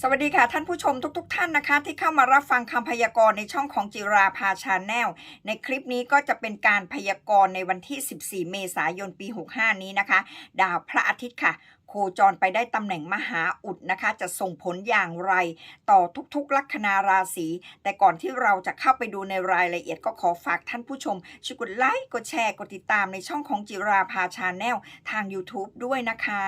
สวัสดีค่ะ ท่านผู้ชมทุกๆท่านนะคะ ที่เข้ามารับฟังคำพยากรณ์ในช่องของจิราพาชาแนลในคลิปนี้ก็จะเป็นการพยากรณ์ในวันที่ 14 เมษายนปี 65 นี้นะคะ ดาวพระอาทิตย์ค่ะโคจรไปได้ตำแหน่งมหาอุดนะคะ จะส่งผลอย่างไร ต่อทุกๆ ลัคนาราศี แต่ก่อนที่เราจะเข้าไปดูในรายละเอียดก็ขอฝากท่านผู้ชมช่วยกดไลค์กดแชร์กดติดตามในช่องของจิราพาชาแนลทาง YouTube ด้วยนะคะ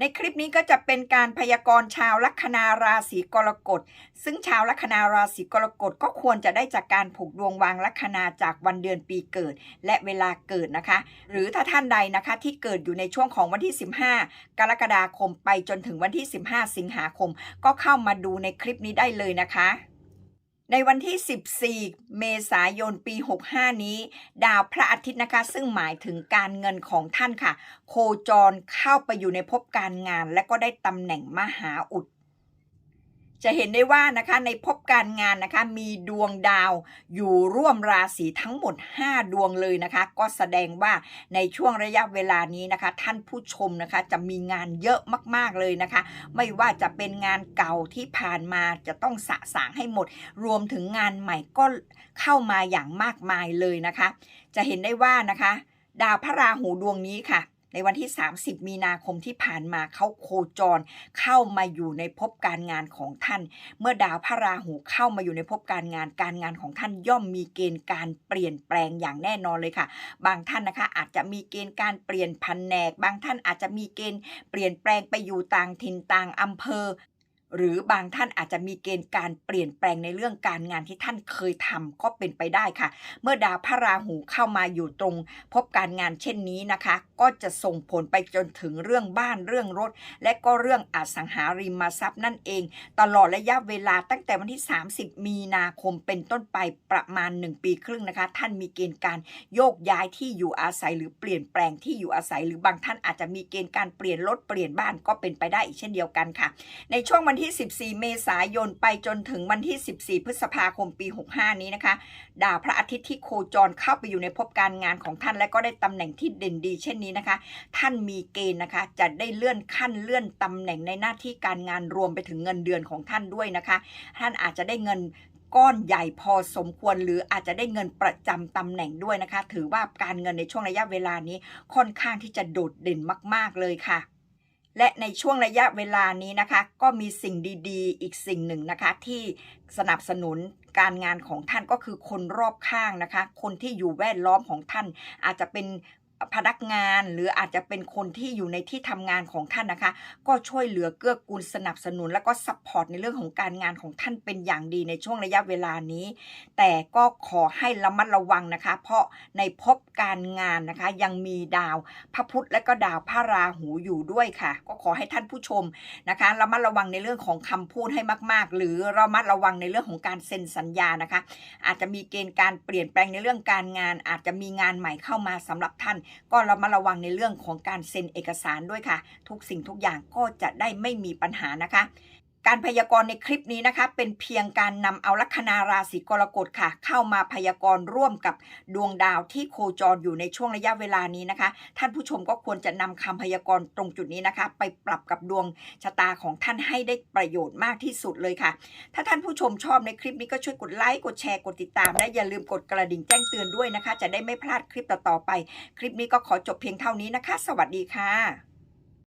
ในคลิปนี้ก็จะเป็นการพยากรณ์ชาวลัคนาราศีกรกฎ ซึ่งชาวลัคนาราศีกรกฎก็ควรจะได้จากการผูกดวงวางลัคนาจากวันเดือนปีเกิด และเวลาเกิดนะคะ หรือถ้าท่านใดนะคะที่เกิดอยู่ในช่วงของวันที่ 15 กรกฎาคมไปจนถึงวันที่ 15 สิงหาคม ก็เข้ามาดูในคลิปนี้ได้เลยนะคะ ในวันที่ 14 เมษายน ปี 65 นี้ ดาวพระอาทิตย์นะคะ ซึ่งหมายถึงการเงินของท่านค่ะ โคจรเข้าไปอยู่ในภพการงาน และก็ได้ตำแหน่งมหาอุด จะเห็นได้ว่านะคะในภพการงานนะคะมีดวงดาวอยู่ร่วมราศีทั้งหมด 5 ดวงเลยนะคะ ก็แสดงว่าในช่วงระยะเวลานี้นะคะ ท่านผู้ชมนะคะจะมีงานเยอะมากๆเลยนะคะ ไม่ว่าจะเป็นงานเก่าที่ผ่านมาจะต้องสะสางให้หมด รวมถึงงานใหม่ก็เข้ามาอย่างมากมายเลยนะคะ จะเห็นได้ว่านะคะ ดาวพระราหูดวงนี้ค่ะ ในวันที่ 30 มีนาคมที่ผ่านมาเขาโคจร เข้ามาอยู่ในภพการงานของท่าน เมื่อดาวพระราหูเข้ามาอยู่ในภพการงาน การงานของท่านย่อมมีเกณฑ์การเปลี่ยนแปลงอย่างแน่นอนเลยค่ะ บางท่านนะคะ อาจจะมีเกณฑ์การเปลี่ยนพันแหนก บางท่านอาจจะมีเกณฑ์เปลี่ยนแปลงไปอยู่ต่างถิ่นต่างอำเภอ หรือบางท่านอาจจะมีเกณฑ์การเปลี่ยนแปลงในเรื่องการงานที่ท่านเคยทำก็เป็นไปได้ค่ะ เมื่อดาวพระราหูเข้ามาอยู่ตรง พบการงานเช่นนี้นะคะ ก็จะส่งผลไปจนถึงเรื่องบ้านเรื่องรถ และก็เรื่องอสังหาริมทรัพย์นั่นเอง ตลอดระยะเวลาตั้งแต่วันที่ 30 มีนาคมเป็นต้นไปประมาณ 1 ปีครึ่งนะคะ ท่านมีเกณฑ์การโยกย้ายที่อยู่อาศัยหรือเปลี่ยนแปลงที่อยู่อาศัย หรือบางท่านอาจจะมีเกณฑ์การเปลี่ยนรถเปลี่ยนบ้านก็เป็นไปได้อีกเช่นเดียวกันค่ะ ในช่วงวันที่ 14 เมษายนไปจนถึงวันที่ 14 พฤษภาคมปี 65 นี้นะคะ ดาวพระอาทิตย์ที่โคจรเข้าไปอยู่ในภพการงานของท่าน และก็ได้ตำแหน่งที่เด่นดี เช่นนี้นะคะ ท่านมีเกณฑ์นะคะ จะได้เลื่อนขั้นเลื่อนตำแหน่งในหน้าที่การงานรวมไปถึงเงินเดือนของท่านด้วยนะคะ ท่านอาจจะได้เงินก้อนใหญ่พอสมควรหรืออาจจะได้เงินประจำตำแหน่งด้วยนะคะ ถือว่าการเงินในช่วงระยะเวลานี้ค่อนข้างที่จะโดดเด่นมาก ๆเลยค่ะ และในช่วงระยะเวลานี้นะคะ ก็มีสิ่งดีๆ อีกสิ่งหนึ่งนะคะ ที่สนับสนุนการงานของท่านก็คือคนรอบข้างนะคะ คนที่อยู่แวดล้อมของท่าน อาจจะเป็น พนักงานหรืออาจจะเป็นคนที่อยู่ในที่ทำงานของท่านนะคะ ก็ช่วยเหลือเกื้อกูลสนับสนุน แล้วก็ซัพพอร์ตในเรื่องของการงานของท่านเป็นอย่างดีในช่วงระยะเวลานี้ แต่ก็ขอให้ระมัดระวังนะคะ เพราะในภพการงานนะคะ ยังมีดาวพระพุธและก็ดาวพระราหูอยู่ด้วยค่ะ ก็ขอให้ท่านผู้ชมนะคะระมัดระวังในเรื่องของคำพูดให้มาก ๆ หรือระมัดระวังในเรื่องของการเซ็นสัญญานะคะ อาจจะมีเกณฑ์การเปลี่ยนแปลงในเรื่องการงาน อาจจะมีงานใหม่เข้ามาสำหรับท่านก็เรามาระวังในเรื่องของการเซ็นเอกสารด้วยค่ะ ทุกสิ่งทุกอย่างก็จะได้ไม่มีปัญหานะคะ การพยากรณ์ในคลิปนี้นะคะ เป็นเพียงการนำเอาลัคนาราศีกรกฎค่ะ เข้ามาพยากรณ์ร่วมกับดวงดาวที่โคจรอยู่ในช่วงระยะเวลานี้นะคะ ท่านผู้ชมก็ควรจะนำคำพยากรณ์ตรงจุดนี้นะคะ ไปปรับกับดวงชะตาของท่านให้ได้ประโยชน์มากที่สุดเลยค่ะ ถ้าท่านผู้ชมชอบในคลิปนี้ก็ช่วยกดไลค์กดแชร์กดติดตามและอย่าลืมกดกระดิ่งแจ้งเตือนด้วยนะคะ จะได้ไม่พลาดคลิปต่อๆไป คลิปนี้ก็ขอจบเพียงเท่านี้นะคะ สวัสดีค่ะ